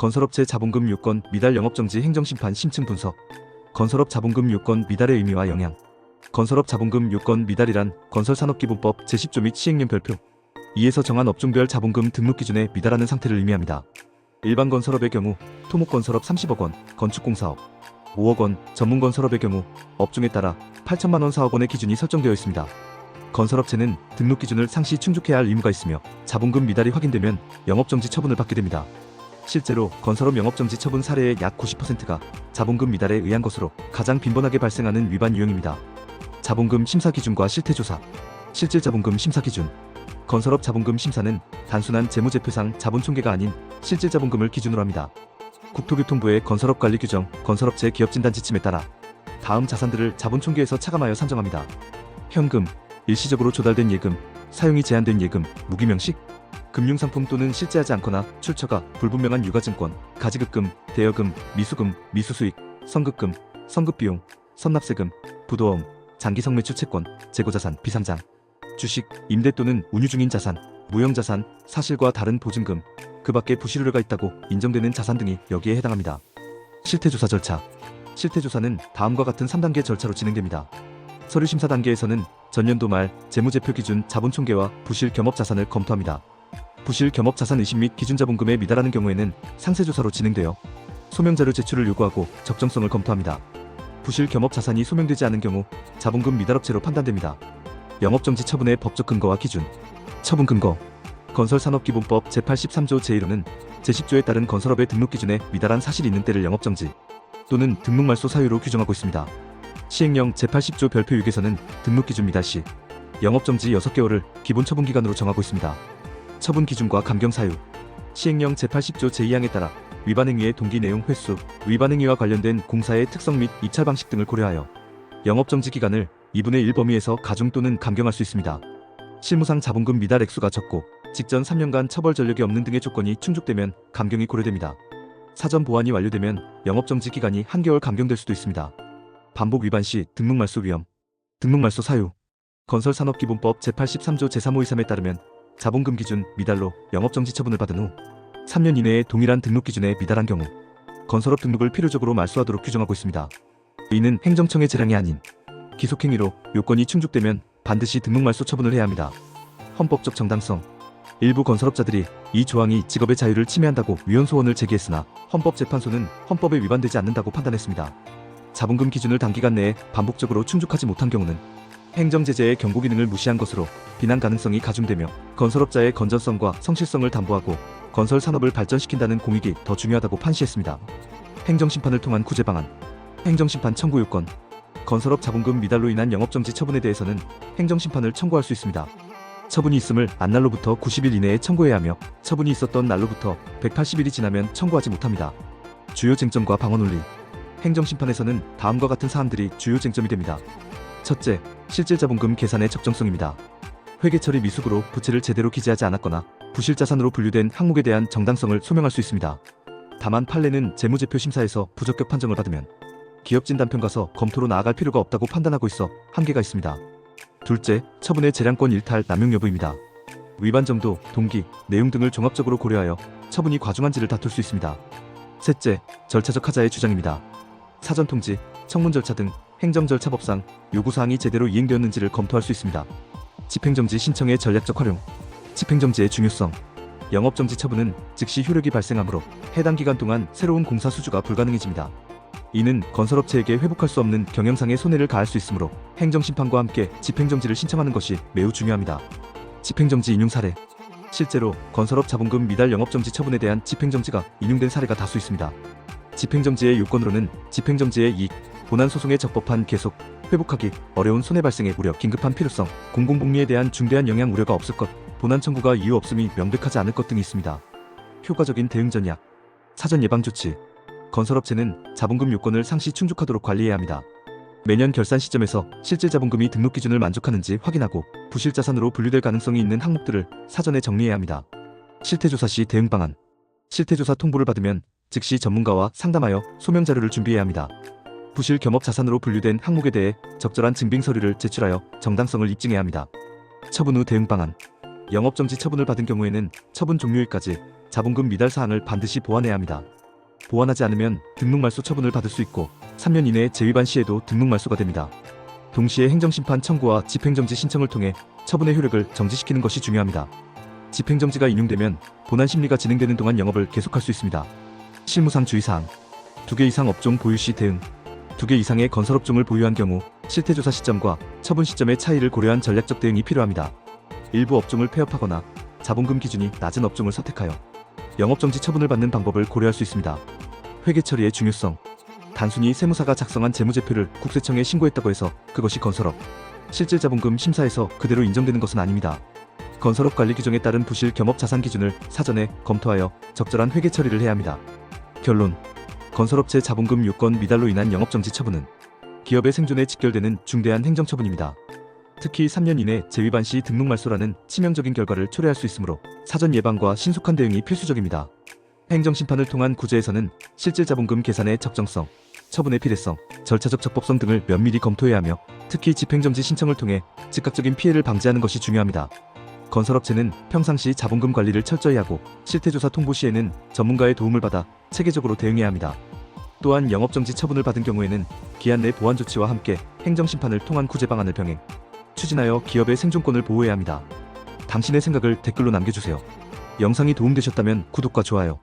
건설업체 자본금 요건 미달 영업정지 행정심판 심층 분석 건설업 자본금 요건 미달의 의미와 영향 건설업 자본금 요건 미달이란 건설산업기본법 제10조 및 시행령 별표 이에서 정한 업종별 자본금 등록 기준에 미달하는 상태를 의미합니다. 일반 건설업의 경우 토목건설업 30억 원, 건축공사업 5억 원, 전문건설업의 경우 업종에 따라 8천만 원 4억 원의 기준이 설정되어 있습니다. 건설업체는 등록 기준을 상시 충족해야 할 의무가 있으며 자본금 미달이 확인되면 영업정지 처분을 받게 됩니다. 실제로 건설업 영업정지 처분 사례의 약 90%가 자본금 미달에 의한 것으로 가장 빈번하게 발생하는 위반 유형입니다. 자본금 심사 기준과 실태 조사, 실질 자본금 심사 기준. 건설업 자본금 심사는 단순한 재무제표상 자본 총계가 아닌 실질 자본금을 기준으로 합니다. 국토교통부의 건설업 관리 규정, 건설업체 기업 진단 지침에 따라 다음 자산들을 자본 총계에서 차감하여 산정합니다. 현금, 일시적으로 조달된 예금, 사용이 제한된 예금, 무기명식, 금융상품 또는 실제하지 않거나 출처가 불분명한 유가증권, 가지급금, 대여금, 미수금, 미수수익, 선급금, 선급비용, 선납세금, 부도움, 장기성매출 채권, 재고자산, 비상장, 주식, 임대 또는 운유 중인 자산, 무형자산, 사실과 다른 보증금, 그 밖에 부실우려가 있다고 인정되는 자산 등이 여기에 해당합니다. 실태조사 절차 실태조사는 다음과 같은 3단계 절차로 진행됩니다. 서류심사 단계에서는 전년도 말 재무제표 기준 자본총계와 부실 겸업 자산을 검토합니다. 부실 겸업 자산 의심 및 기준 자본금에 미달하는 경우에는 상세조사로 진행되어 소명자료 제출을 요구하고 적정성을 검토합니다. 부실 겸업 자산이 소명되지 않은 경우 자본금 미달업체로 판단됩니다. 영업정지 처분의 법적 근거와 기준 처분 근거 건설산업기본법 제83조 제1호는 제10조에 따른 건설업의 등록 기준에 미달한 사실이 있는 때를 영업정지 또는 등록 말소 사유로 규정하고 있습니다. 시행령 제80조 별표 6에서는 등록 기준 미달 시 영업정지 6개월을 기본 처분 기간으로 정하고 있습니다. 처분 기준과 감경 사유 시행령 제80조 제2항에 따라 위반 행위의 동기 내용 횟수, 위반 행위와 관련된 공사의 특성 및 입찰 방식 등을 고려하여 영업정지 기간을 2분의 1 범위에서 가중 또는 감경할 수 있습니다. 실무상 자본금 미달 액수가 적고 직전 3년간 처벌 전력이 없는 등의 조건이 충족되면 감경이 고려됩니다. 사전 보완이 완료되면 영업정지 기간이 한개월 감경될 수도 있습니다. 반복 위반 시 등록 말소 위험, 등록 말소 사유, 건설산업기본법 제83조 제353에 따르면 자본금 기준 미달로 영업정지 처분을 받은 후 3년 이내에 동일한 등록 기준에 미달한 경우 건설업 등록을 필요적으로 말소하도록 규정하고 있습니다. 이는 행정청의 재량이 아닌 기속행위로 요건이 충족되면 반드시 등록 말소 처분을 해야 합니다. 헌법적 정당성 일부 건설업자들이 이 조항이 직업의 자유를 침해한다고 위헌 소원을 제기했으나 헌법재판소는 헌법에 위반되지 않는다고 판단했습니다. 자본금 기준을 단기간 내에 반복적으로 충족하지 못한 경우는 행정제재의 경고 기능을 무시한 것으로 비난 가능성이 가중되며 건설업자의 건전성과 성실성을 담보하고 건설 산업을 발전시킨다는 공익이 더 중요하다고 판시했습니다. 행정심판을 통한 구제 방안 행정심판 청구 요건 건설업 자본금 미달로 인한 영업정지 처분에 대해서는 행정심판을 청구할 수 있습니다. 처분이 있음을 안 날로부터 90일 이내에 청구해야 하며 처분이 있었던 날로부터 180일이 지나면 청구하지 못합니다. 주요 쟁점과 방어 논리 행정심판에서는 다음과 같은 사안들이 주요 쟁점이 됩니다. 첫째, 실질 자본금 계산의 적정성입니다. 회계 처리 미숙으로 부채를 제대로 기재하지 않았거나 부실 자산으로 분류된 항목에 대한 정당성을 소명할 수 있습니다. 다만 판례는 재무제표 심사에서 부적격 판정을 받으면 기업 진단평 가서 검토로 나아갈 필요가 없다고 판단하고 있어 한계가 있습니다. 둘째, 처분의 재량권 일탈 남용 여부입니다. 위반 정도, 동기, 내용 등을 종합적으로 고려하여 처분이 과중한지를 다툴 수 있습니다. 셋째, 절차적 하자의 주장입니다. 사전 통지, 청문 절차 등 행정 절차법상 요구 사항이 제대로 이행되었는지를 검토할 수 있습니다. 집행정지 신청의 전략적 활용, 집행정지의 중요성, 영업정지 처분은 즉시 효력이 발생하므로 해당 기간 동안 새로운 공사 수주가 불가능해집니다. 이는 건설업체에게 회복할 수 없는 경영상의 손해를 가할 수 있으므로 행정심판과 함께 집행정지를 신청하는 것이 매우 중요합니다. 집행정지 인용 사례 실제로 건설업 자본금 미달 영업정지 처분에 대한 집행정지가 인용된 사례가 다수 있습니다. 집행정지의 요건으로는 집행정지의 이익, 본안 소송의 적법한 계속, 회복하기 어려운 손해 발생의 우려, 긴급한 필요성, 공공복리에 대한 중대한 영향 우려가 없을 것, 본안 청구가 이유 없음이 명백하지 않을 것 등이 있습니다. 효과적인 대응 전략, 사전 예방 조치, 건설업체는 자본금 요건을 상시 충족하도록 관리해야 합니다. 매년 결산 시점에서 실질 자본금이 등록 기준을 만족하는지 확인하고 부실 자산으로 분류될 가능성이 있는 항목들을 사전에 정리해야 합니다. 실태조사 시 대응 방안. 실태조사 통보를 받으면 즉시 전문가와 상담하여 소명 자료를 준비해야 합니다. 부실 겸업 자산으로 분류된 항목에 대해 적절한 증빙 서류를 제출하여 정당성을 입증해야 합니다. 처분 후 대응 방안. 영업정지 처분을 받은 경우에는 처분 종료일까지 자본금 미달 사항을 반드시 보완해야 합니다. 보완하지 않으면 등록 말소 처분을 받을 수 있고 3년 이내에 재위반 시에도 등록 말소가 됩니다. 동시에 행정심판 청구와 집행정지 신청을 통해 처분의 효력을 정지시키는 것이 중요합니다. 집행정지가 인용되면 본안 심리가 진행되는 동안 영업을 계속할 수 있습니다. 실무상 주의사항 두 개 이상 업종 보유 시 대응 두 개 이상의 건설업종을 보유한 경우 실태조사 시점과 처분 시점의 차이를 고려한 전략적 대응이 필요합니다. 일부 업종을 폐업하거나 자본금 기준이 낮은 업종을 선택하여 영업정지 처분을 받는 방법을 고려할 수 있습니다. 회계 처리의 중요성 단순히 세무사가 작성한 재무제표를 국세청에 신고했다고 해서 그것이 건설업 실질 자본금 심사에서 그대로 인정되는 것은 아닙니다. 건설업 관리 규정에 따른 부실 겸업 자산 기준을 사전에 검토하여 적절한 회계 처리를 해야 합니다. 결론 건설업체 자본금 요건 미달로 인한 영업정지 처분은 기업의 생존에 직결되는 중대한 행정처분입니다. 특히 3년 이내 재위반 시 등록 말소라는 치명적인 결과를 초래할 수 있으므로 사전 예방과 신속한 대응이 필수적입니다. 행정심판을 통한 구제에서는 실질 자본금 계산의 적정성, 처분의 필요성, 절차적 적법성 등을 면밀히 검토해야 하며 특히 집행정지 신청을 통해 즉각적인 피해를 방지하는 것이 중요합니다. 건설업체는 평상시 자본금 관리를 철저히 하고 실태조사 통보 시에는 전문가의 도움을 받아 체계적으로 대응해야 합니다. 또한 영업정지 처분을 받은 경우에는 기한 내 보완 조치와 함께 행정심판을 통한 구제 방안을 병행, 추진하여 기업의 생존권을 보호해야 합니다. 당신의 생각을 댓글로 남겨주세요. 영상이 도움되셨다면 구독과 좋아요,